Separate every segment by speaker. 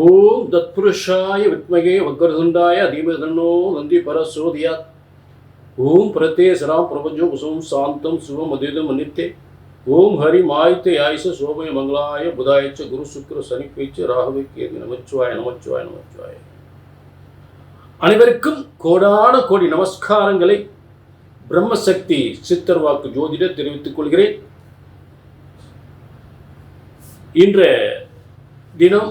Speaker 1: ஓம் தத்புருஷாய வித்மகே வக்கரதுண்டாய தீமதன்னோ நந்தி பரசோதியாத் ஓம் பிரத்தே சராம் பிரபஞ்சோ குசும் சாந்தம் சிவம் அதிதம் அனித்தே. ஓம் ஹரி மாய்த்தே ஆயுச சோமய மங்களாய புதாயச்ச குரு சுக்கர சனிப்பேச்சு ராகவே கேது நமச்சிவாய நமச்சிவாய நமச்சிவாய. அனைவருக்கும் கோடான கோடி நமஸ்காரங்களை பிரம்மசக்தி சித்தர் வாக்கு ஜோதிட தெரிவித்துக் கொள்கிறேன். இன்றைய தினம்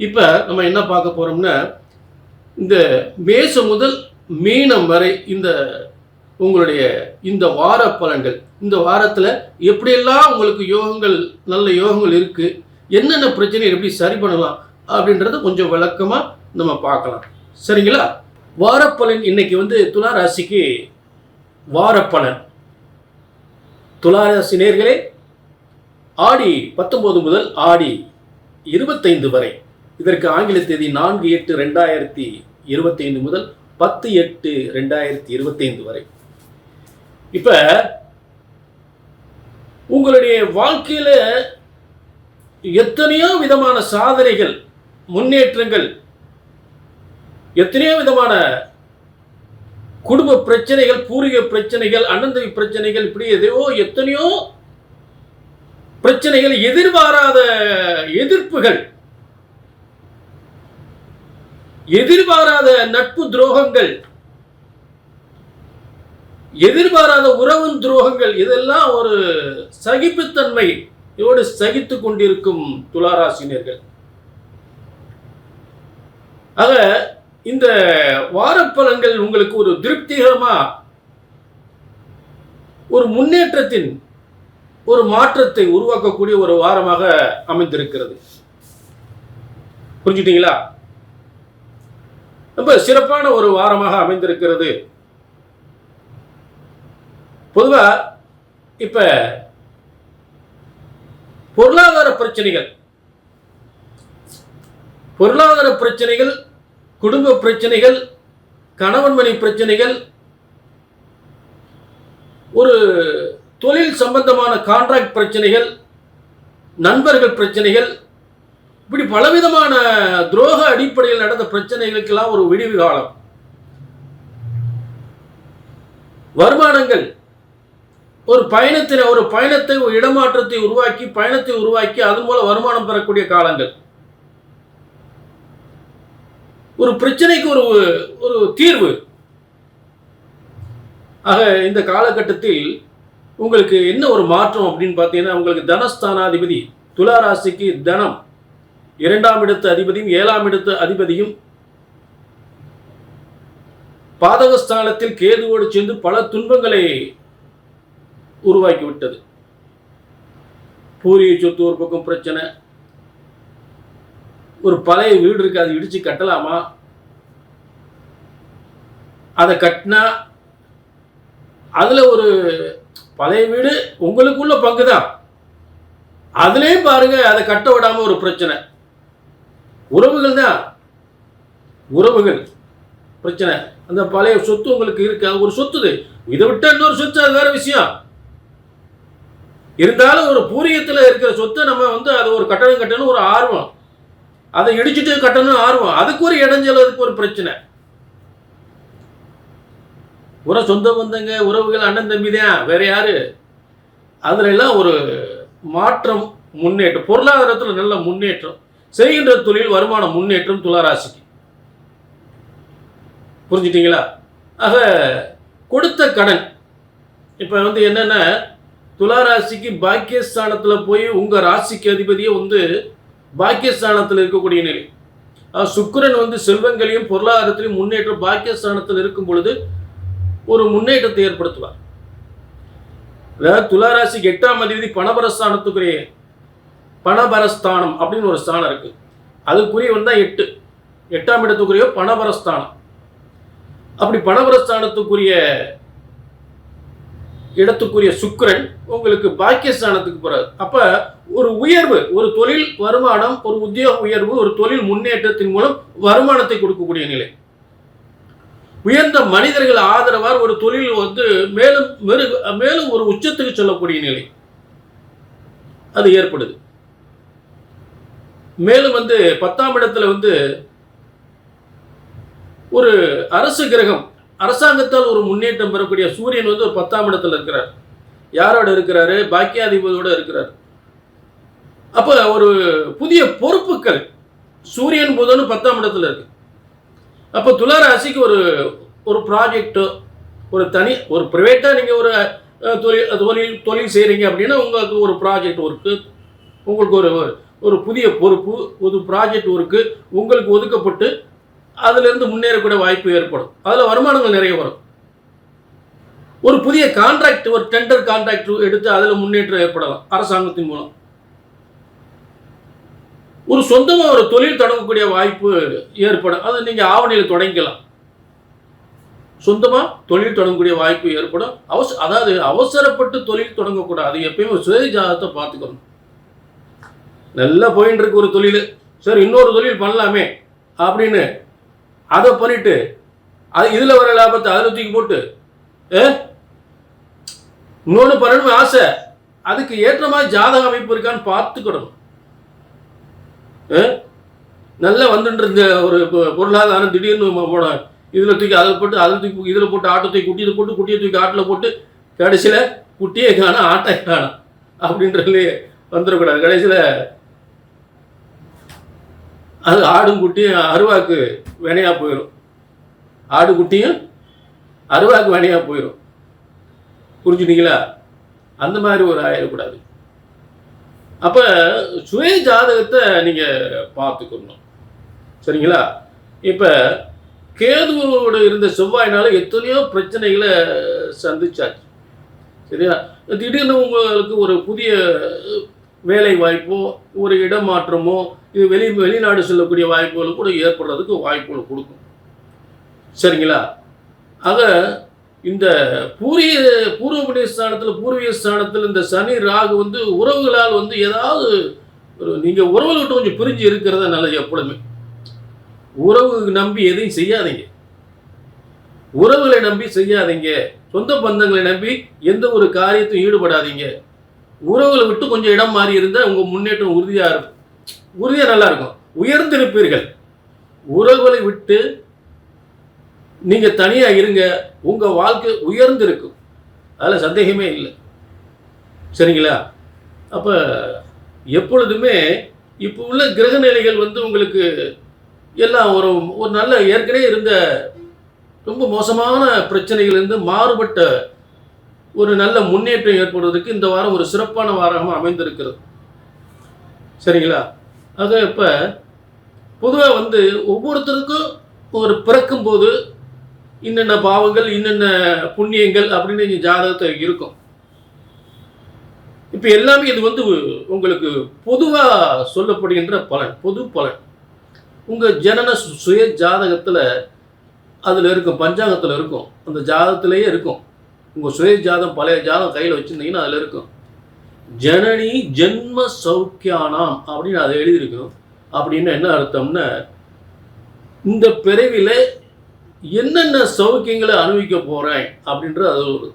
Speaker 1: இப்போ நம்ம என்ன பார்க்க போகிறோம்னா இந்த மேசம் முதல் மீனம் வரை இந்த உங்களுடைய இந்த வார பலன்கள் இந்த வாரத்தில் எப்படியெல்லாம் உங்களுக்கு யோகங்கள் நல்ல யோகங்கள் இருக்குது என்னென்ன பிரச்சனை எப்படி சரி பண்ணலாம் அப்படின்றத கொஞ்சம் விளக்கமாக நம்ம பார்க்கலாம். சரிங்களா? வாரப்பலன் இன்னைக்கு வந்து துலா ராசிக்கு வாரப்பலன். துலா ராசி நேர்களே ஆடி பத்தொம்போது முதல் ஆடி இருபத்தைந்து வரை. இதற்கு ஆங்கில தேதி நான்கு எட்டு ரெண்டாயிரத்தி இருபத்தைந்து முதல் பத்து எட்டு ரெண்டாயிரத்தி இருபத்தைந்து வரை. இப்ப உங்களுடைய வாழ்க்கையில எத்தனையோ விதமான சாதனைகள் முன்னேற்றங்கள் எத்தனையோ விதமான குடும்ப பிரச்சனைகள் பூர்வீக பிரச்சனைகள் அண்ணந்தவி பிரச்சனைகள் இப்படி எதையோ எத்தனையோ பிரச்சனைகள் எதிர்பாராத எதிர்ப்புகள் எதிர்பாராத நட்பு துரோகங்கள் எதிர்பாராத உறவு துரோகங்கள் இதெல்லாம் ஒரு சகிப்புத்தன்மை இதோடு சகித்து கொண்டிருக்கும் துளாராசினியர்கள். ஆக இந்த வாரப்பலன்கள் உங்களுக்கு ஒரு திருப்திகரமா ஒரு முன்னேற்றத்தின் ஒரு மாற்றத்தை உருவாக்கக்கூடிய ஒரு வாரமாக அமைந்திருக்கிறது. புரிஞ்சுட்டீங்களா? ரொம்ப சிறப்பான ஒரு வாரமாக அமைந்திருக்கிறது. பொதுவா இப்ப பொருளாதார பிரச்சனைகள் பொருளாதார பிரச்சனைகள் குடும்ப பிரச்சனைகள் கணவன் மணி பிரச்சனைகள் ஒரு தொழில் சம்பந்தமான கான்ட்ராக்ட் பிரச்சனைகள் நண்பர்கள் பிரச்சனைகள் இப்படி பலவிதமான துரோக அடிப்படையில் நடந்த பிரச்சனைகளுக்கெல்லாம் ஒரு விடிவு காலம். வருமானங்கள். ஒரு பயணத்தின ஒரு பயணத்தை ஒரு இடமாற்றத்தை உருவாக்கி பயணத்தை உருவாக்கி அதன் மூலம் வருமானம் பெறக்கூடிய காலங்கள். ஒரு பிரச்சனைக்கு ஒரு ஒரு தீர்வு. ஆக இந்த காலகட்டத்தில் உங்களுக்கு என்ன ஒரு மாற்றம் அப்படின்னு பார்த்தீங்கன்னா உங்களுக்கு தனஸ்தானாதிபதி துலா ராசிக்கு தனம். இரண்டாம் இடத்து அதிபதியும் ஏழாம் இடத்து அதிபதியும் பாதகஸ்தானத்தில் கேதுவோடு சேர்ந்து பல துன்பங்களை உருவாக்கி விட்டது பூரிய சொத்து ஒரு பக்கம் பிரச்சனை. ஒரு பழைய வீடு இருக்கு அதை இடிச்சு கட்டலாமா? அதை கட்டினா அதுல ஒரு பழைய வீடு உங்களுக்குள்ள பங்கு தான் அதுலேயும் பாருங்க அதை கட்ட விடாம ஒரு பிரச்சனை. உறவுகள் தான். உறவுகள். பிரச்சனை. அந்த பழைய சொத்து உங்களுக்கு இருக்கு? ஒரு சொத்து இதை விட்டா இன்னொரு சொத்து அது வேற விஷயம். இருந்தாலும் ஒரு பூரியத்தில் இருக்கிற சொத்தை நம்ம வந்து அது ஒரு கட்டணம் கட்டணும் ஒரு ஆர்வம். அதை இடிச்சுட்டு கட்டணும் ஆர்வம். அதுக்கு ஒரு இடைஞ்சல் அதுக்கு ஒரு பிரச்சனை. உற சொந்த பந்தங்க உறவுகள் அண்ணன் தம்பி தான். வேற யாரு? அதுல எல்லாம் ஒரு மாற்றம் முன்னேற்றம். பொருளாதாரத்தில் நல்ல முன்னேற்றம். செய்கின்ற தொழில் வருமான முன்னேற்றம் துளாராசிக்கு. புரிஞ்சுட்டீங்களா? ஆக கொடுத்த கடன் இப்போ வந்து என்னன்னா துளாராசிக்கு பாக்கியஸ்தானத்தில் போய் உங்கள் ராசிக்கு அதிபதியே வந்து பாக்கியஸ்தானத்தில் இருக்கக்கூடிய நிலை. சுக்கரன் வந்து செல்வங்களையும் பொருளாதாரத்திலையும் முன்னேற்றம் பாக்கியஸ்தானத்தில் இருக்கும் பொழுது ஒரு முன்னேற்றத்தை ஏற்படுத்துவார். அதாவது துளாராசிக்கு எட்டாம் அதிபதி பணபரஸ்தானத்துக்குரிய பணபரஸ்தானம் அப்படின்னு ஒரு ஸ்தானம் இருக்கு. அதுக்குரிய வந்து எட்டு. எட்டாம் இடத்துக்குரிய பணபரஸ்தானம். அப்படி பணபரஸ்தானத்துக்குரிய இடத்துக்குரிய சுக்கரன் உங்களுக்கு பாக்கியஸ்தானத்துக்கு போறாரு. அப்ப ஒரு உயர்வு ஒரு தொழில் வருமானம் ஒரு உத்தியோக உயர்வு ஒரு தொழில் முன்னேற்றத்தின் மூலம் வருமானத்தை கொடுக்கக்கூடிய நிலை. உயர்ந்த மனிதர்கள் ஆதரவார் ஒரு தொழில் வந்து மேலும் மேலும் ஒரு உச்சத்துக்கு சொல்லக்கூடிய நிலை. அது ஏற்படுது. மேலும் வந்து பத்தாம் இடத்துல வந்து ஒரு அரசு கிரகம் அரசாங்கத்தால் ஒரு முன்னேற்றம் பெறக்கூடிய சூரியன் வந்து ஒரு பத்தாம் இடத்துல இருக்கிறார். யாரோட இருக்கிறாரு? பாக்கியாதிபதியோட இருக்கிறார். அப்ப ஒரு புதிய பொறுப்புகள் சூரியன் புதனும் பத்தாம் இடத்துல இருக்கு. அப்போ துளாராசிக்கு ஒரு ஒரு ப்ராஜெக்டோ ஒரு தனி ஒரு ப்ரைவேட்டாக நீங்கள் ஒரு தொழில் தொழில் தொழில் செய்கிறீங்க அப்படின்னா உங்களுக்கு ஒரு ப்ராஜெக்ட் ஒர்க்கு உங்களுக்கு ஒரு ஒரு புதிய பொறுப்பு ஒரு ப்ராஜெக்ட் ஒர்க்கு உங்களுக்கு ஒதுக்கப்பட்டு அதிலிருந்து முன்னேறக்கூடிய வாய்ப்பு ஏற்படும். அதில் வருமானங்கள் நிறைய வரும். ஒரு புதிய கான்ட்ராக்ட் ஒரு டெண்டர் கான்ட்ராக்ட் எடுத்து அதில் முன்னேற்றம் ஏற்படலாம் அரசாங்கத்தின் மூலம். ஒரு சொந்தமாக ஒரு தொழில் தொடங்கக்கூடிய வாய்ப்பு ஏற்படும். அது நீங்கள் ஆவணியில் தொடங்கிக்கலாம். சொந்தமாக தொழில் தொடங்கக்கூடிய வாய்ப்பு ஏற்படும். அவச அதாவது அவசரப்பட்டு தொழில் தொடங்கக்கூடாது. எப்பயுமே சுய ஜாதகத்தை பார்த்துக்கணும். நல்லா போயின்னு இருக்கு ஒரு தொழில். சரி இன்னொரு தொழில் பண்ணலாமே அப்படின்னு அதை பண்ணிட்டு அது இதில் வர லாபத்தை அதில் தூக்கி போட்டு இன்னொன்று பண்ணணும்னு ஆசை. அதுக்கு ஏற்ற மாதிரி ஜாதக அமைப்பு இருக்கான்னு பார்த்துக்கிடணும். நல்லா வந்துட்டு இருந்த ஒரு பொ- பொருளாதாரம் திடீர்னு போட இதில் தூக்கி அதில் போட்டு அதில் தூக்கி இதில் போட்டு ஆட்டை தூக்கி குட்டியில் போட்டு குட்டியை தூக்கி ஆட்டில் போட்டு கடைசியில் குட்டியை காணும் ஆட்டை காணும் அப்படின்றதுலேயே வந்துடக்கூடாது. கடைசியில் அது ஆடும் குட்டியும் அருவாக்கு வினையாக போயிடும் ஆடு குட்டியும் அருவாக்கு வினையாக போயிடும் புரிஞ்சுட்டீங்களா? அந்த மாதிரி ஒரு ஆயிடக்கூடாது. அப்போ சுய ஜாதகத்தை நீங்கள் பார்த்துக்கணும். சரிங்களா? இப்போ கேதுவோடு இருந்த செவ்வாயினால எத்தனையோ பிரச்சனைகளை சந்திச்சாச்சு. சரியா? திடீர்னு உங்களுக்கு ஒரு புதிய வேலை வாய்ப்போ ஒரு இடமாற்றமோ இது வெளி வெளிநாடு செல்லக்கூடிய வாய்ப்புகள் கூட ஏற்படுறதுக்கு வாய்ப்புகள் கொடுக்கும். சரிங்களா? ஆக இந்த பூரிய பூர்வ ஸ்தானத்தில் பூர்வீக ஸ்தானத்தில் இந்த சனி ராகு வந்து உறவுகளால் வந்து ஏதாவது ஒரு நீங்கள் உறவுகிட்ட கொஞ்சம் பிரிஞ்சு இருக்கிறத நல்லது எப்பொழுதுமே. உறவு நம்பி எதையும் செய்யாதீங்க. உறவுகளை நம்பி செய்யாதீங்க. சொந்த பந்தங்களை நம்பி எந்த ஒரு காரியத்தையும் ஈடுபடாதீங்க. உறவுகளை விட்டு கொஞ்சம் இடம் மாறி இருந்தால் உங்கள் முன்னேற்றம் உறுதியாக இருக்கும். உறுதியாக நல்லா இருக்கும். உயர்ந்திருப்பீர்கள். உறவுகளை விட்டு நீங்கள் தனியாக இருங்க. உங்கள் வாழ்க்கை உயர்ந்திருக்கும். அதில் சந்தேகமே இல்லை. சரிங்களா? அப்போ எப்பொழுதுமே இப்போ உள்ள கிரக நிலைகள் வந்து உங்களுக்கு எல்லாம் ஒரு ஒரு நல்ல ஏற்கனவே இருந்த ரொம்ப மோசமான பிரச்சனைகளிலிருந்து மாறுபட்ட ஒரு நல்ல முன்னேற்றம் ஏற்படுவதற்கு இந்த வாரம் ஒரு சிறப்பான வாரமாக அமைந்திருக்கிறது. சரிங்களா? ஆக இப்போ பொதுவாக வந்து ஒவ்வொருத்தருக்கும் ஒரு பிறக்கும்போது இன்னென்ன பாவங்கள் இன்னென்ன புண்ணியங்கள் அப்படின்னு ஜாதகத்தை இருக்கும். இப்போ எல்லாமே இது வந்து உங்களுக்கு பொதுவாக சொல்லப்படுகின்ற பலன் பொது பலன். உங்கள் ஜனன சுய ஜாதகத்தில் அதில் இருக்கும் பஞ்சாங்கத்தில் இருக்கும் அந்த ஜாதகத்திலேயே இருக்கும். உங்கள் சுய ஜாதம் பழைய ஜாதகம் கையில் வச்சுருந்தீங்கன்னா அதில் இருக்கும். ஜனனி ஜென்ம சௌக்கியானாம் அப்படின்னு அதை எழுதியிருக்கணும். அப்படின்னு என்ன அர்த்தம்னா இந்த பிறவில என்னென்ன சௌக்கியங்களை அனுபவிக்க போறேன் அப்படின்றது அது ஒரு.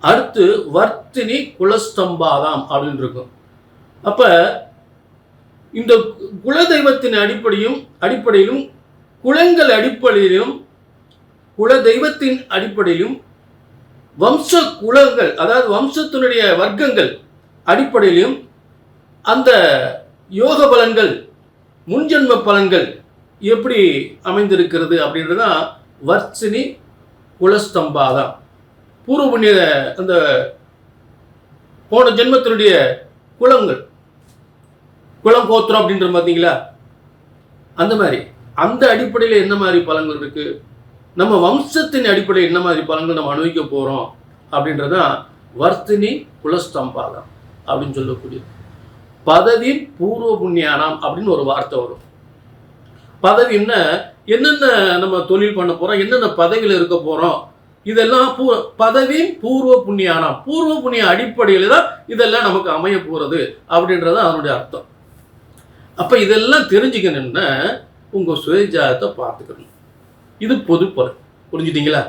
Speaker 1: அடுத்து வர்த்தினி குலஸ்தம்பாதாம் அப்படின்னு இருக்கும். அப்ப இந்த குலதெய்வத்தின் அடிப்படையும் அடிப்படையிலும் குலங்கள் அடிப்படையிலும் குலதெய்வத்தின் அடிப்படையிலும் வம்ச குலங்கள் அதாவது வம்சத்தினுடைய வர்க்கங்கள் அடிப்படையிலும் அந்த யோக பலன்கள் முன்ஜென்ம பலன்கள் எப்படி அமைந்திருக்கிறது அப்படின்றது தான் வர்ச்சினி குலஸ்தம்பாதான். பூர்வ புண்ணிய அந்த போன ஜென்மத்தினுடைய குலங்கள் குலம் கோத்திரம் அப்படின்ற பார்த்தீங்களா? அந்த மாதிரி அந்த அடிப்படையில் என்ன மாதிரி பலங்கள் இருக்கு? நம்ம வம்சத்தின் அடிப்படையில் என்ன மாதிரி பலங்கள் நம்ம அனுபவிக்க போகிறோம் அப்படின்றதான் வர்த்தினி குலஸ்தம்பாதம் அப்படின்னு சொல்லக்கூடியது. பதவி பூர்வ புண்ணியானாம் அப்படின்னு ஒரு வார்த்தை வரும். பதவின்னா என்னென்ன நம்ம தொழில் பண்ண போகிறோம் என்னென்ன பதவியில் இருக்க போகிறோம் இதெல்லாம் பூ பதவி பூர்வ புண்ணியானாம். பூர்வ புண்ணிய அடிப்படையில் தான் இதெல்லாம் நமக்கு அமைய போகிறது அப்படின்றது அதனுடைய அர்த்தம். அப்போ இதெல்லாம் தெரிஞ்சுக்கணும்னா உங்கள் சுயஜாதத்தை பார்த்துக்கணும். இது பொதுப்பொருள் புரிஞ்சுட்டீங்களா?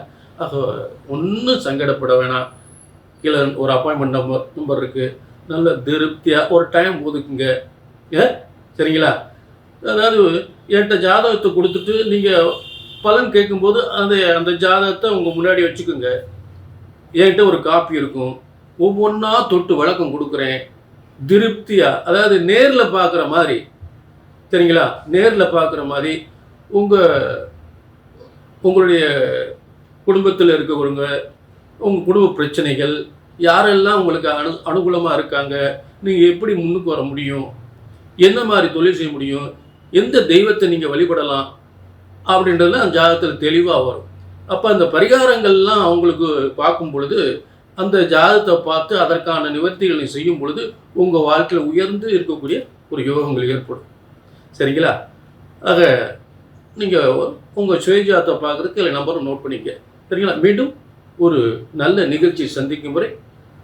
Speaker 1: ஒன்றும் சங்கடப்பட வேணாம். கீழே ஒரு அப்பாயின்மெண்ட் நம்பர் நம்பர் இருக்குது நல்ல திருப்தியாக ஒரு டைம் ஒதுக்குங்க. ஏ? சரிங்களா? அதாவது என்கிட்ட ஜாதகத்தை கொடுத்துட்டு நீங்கள் பலன் கேட்கும்போது அந்த அந்த ஜாதகத்தை உங்கள் முன்னாடி வச்சுக்கோங்க. என்கிட்ட ஒரு காப்பி இருக்கும். ஒவ்வொன்றா தொட்டு வழக்கம் கொடுக்குறேன். திருப்தியாக அதாவது நேரில் பார்க்குற மாதிரி. சரிங்களா? நேரில் பார்க்குற மாதிரி உங்கள் உங்களுடைய குடும்பத்தில் இருக்கிறவங்க உங்கள் குடும்ப பிரச்சனைகள் யாரெல்லாம் உங்களுக்கு அனு அனுகூலமாக இருக்காங்க நீங்கள் எப்படி முன்னுக்கு வர முடியும்? என்ன மாதிரி தொழில் செய்ய முடியும்? எந்த தெய்வத்தை நீங்கள் வழிபடலாம்? அப்படின்றதுலாம் அந்த ஜாதகத்தில் தெளிவாக வரும். அப்போ அந்த பரிகாரங்கள்லாம் அவங்களுக்கு பார்க்கும் பொழுது அந்த ஜாதகத்தை பார்த்து அதற்கான நிவர்த்திகளை செய்யும் பொழுது உங்கள் வாழ்க்கையில் உயர்ந்து இருக்கக்கூடிய ஒரு யோகங்கள் ஏற்படும். சரிங்களா? ஆக நீங்கள் உங்கள் சுயஜாதத்தை பார்க்குறதுக்கு இல்லை நம்பரை நோட் பண்ணிக்க சரிங்களா? மீண்டும் ஒரு நல்ல நிகழ்ச்சி சந்திக்கும் வரை